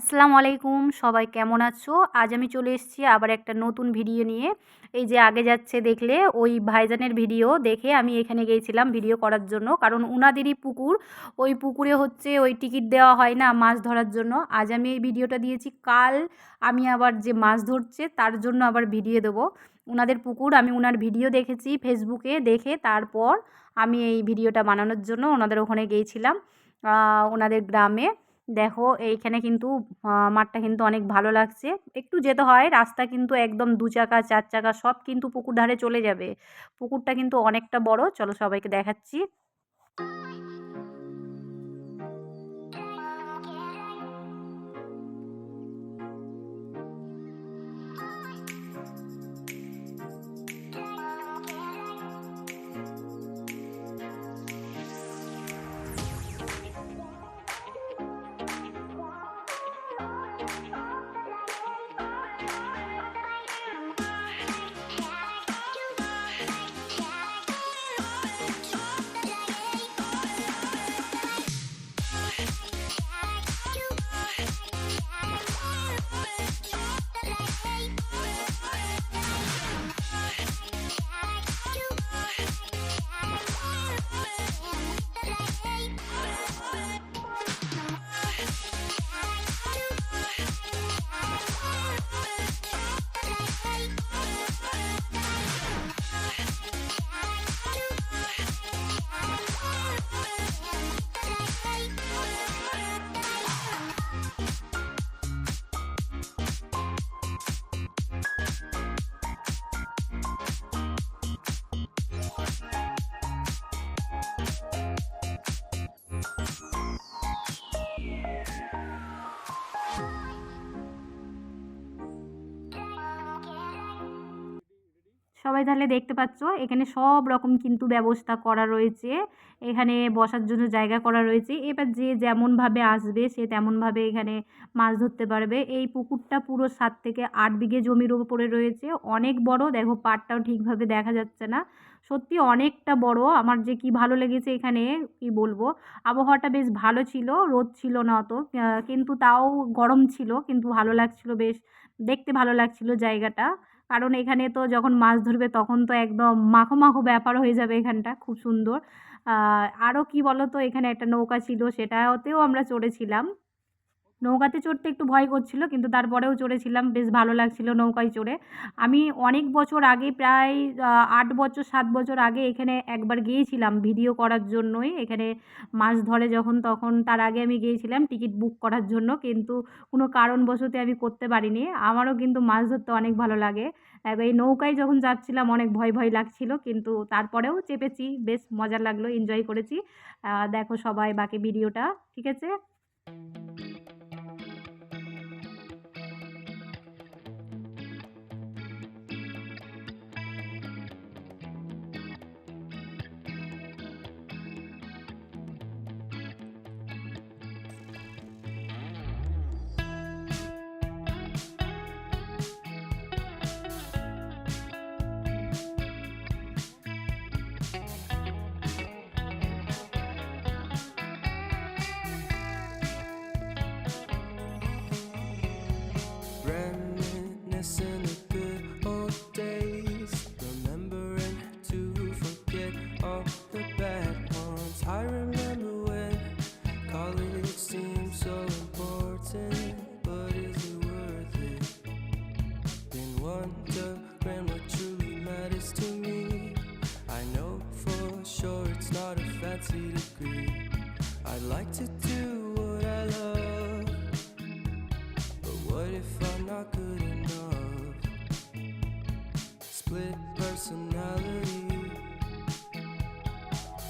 আসসালামু আলাইকুম, সবাই কেমন আছো? আজ আমি চলে এসেছি আবার একটা নতুন ভিডিও নিয়ে। এই যে আগে যাচ্ছে দেখলে, ওই ভাইজানের ভিডিও দেখে আমি এখানে গিয়েছিলাম ভিডিও করার জন্য। কারণ উনাদেরই পুকুর, ওই পুকুরে হচ্ছে ওই টিকিট দেওয়া হয় না মাছ ধরার জন্য। আজ আমি এই ভিডিওটা দিয়েছি, কাল আমি আবার যে মাছ ধরছে তার জন্য আবার ভিডিও দেবো। উনাদের পুকুর, আমি উনার ভিডিও দেখেছি ফেসবুকে দেখে তারপর আমি এই ভিডিওটা বানানোর জন্য ওনাদের ওখানে গিয়েছিলাম ওনাদের গ্রামে। দেখো এইখানে কিন্তু মাঠটা কিন্তু অনেক ভালো লাগছে। একটু যেতে হয়, রাস্তা কিন্তু একদম দু চাকা, চার চাকা, সব কিন্তু পুকুর ধারে চলে যাবে। পুকুরটা কিন্তু অনেকটা বড়, চলো সবাইকে দেখাচ্ছি। সবাই তাহলে দেখতে পাচ্ছ, এখানে সব রকম কিন্তু ব্যবস্থা করা রয়েছে। এখানে বসার জন্য জায়গা করা রয়েছে। এবার যে যেমনভাবে আসবে, সে তেমনভাবে এখানে মাছ ধরতে পারবে। এই পুকুরটা পুরো সাত থেকে আট বিঘে জমির উপরে রয়েছে। অনেক বড়, দেখো পাটটাও ঠিকভাবে দেখা যাচ্ছে না। সত্যি অনেকটা বড়। আমার যে কি ভালো লেগেছে এখানে, কি বলব, আবহাওয়াটা বেশ ভালো ছিল, রোদ ছিল না অত। কিন্তু তাও গরম ছিল, কিন্তু ভালো লাগছিল, বেশ দেখতে ভালো লাগছিল জায়গাটা। কারণ এখানে তো যখন মাছ ধরবে তখন তো একদম মাখো মাখো ব্যাপার হয়ে যাবে এখানটা, খুব সুন্দর। আরও কী বলো তো এখানে একটা নৌকা ছিল, সেটাতেও আমরা চড়েছিলাম। নৌকাতে চড়তে একটু ভয় করছিল, কিন্তু তারপরেও চড়েছিলাম, বেশ ভালো লাগছিল নৌকায় চড়ে। আমি অনেক বছর আগে, প্রায় আট বছর, সাত বছর আগে এখানে একবার গিয়েছিলাম ভিডিও করার জন্যই। এখানে মাছ ধরে যখন, তখন তার আগে আমি গিয়েছিলাম টিকিট বুক করার জন্য, কিন্তু কোনো কারণবশতে আমি করতে পারিনি। আমারও কিন্তু মাছ ধরতে অনেক ভালো লাগে। এই নৌকায় যখন যাচ্ছিলাম, অনেক ভয় ভয় লাগছিল, কিন্তু তারপরেও চেপেছি, বেশ মজা লাগল এনজয় করেছি। দেখো সবাই বাকি ভিডিওটা, ঠিক আছে? I'd like to do what I love, but what if I'm not good enough? Split personality,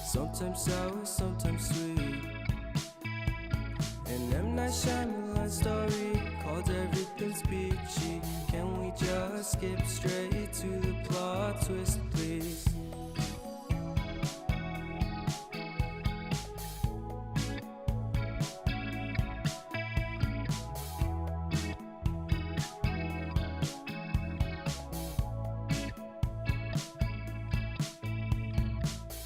sometimes sour, sometimes sweet. An M Night Shyamalan story called Everything's Peachy. Can we just skip straight to the plot twist, please?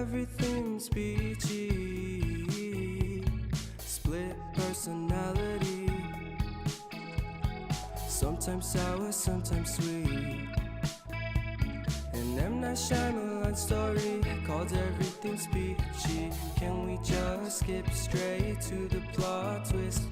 everything's peachy. Split personality, sometimes sour, sometimes sweet. An M. Night Shyamalan story called Everything's Peachy. Can we just skip straight to the plot twist,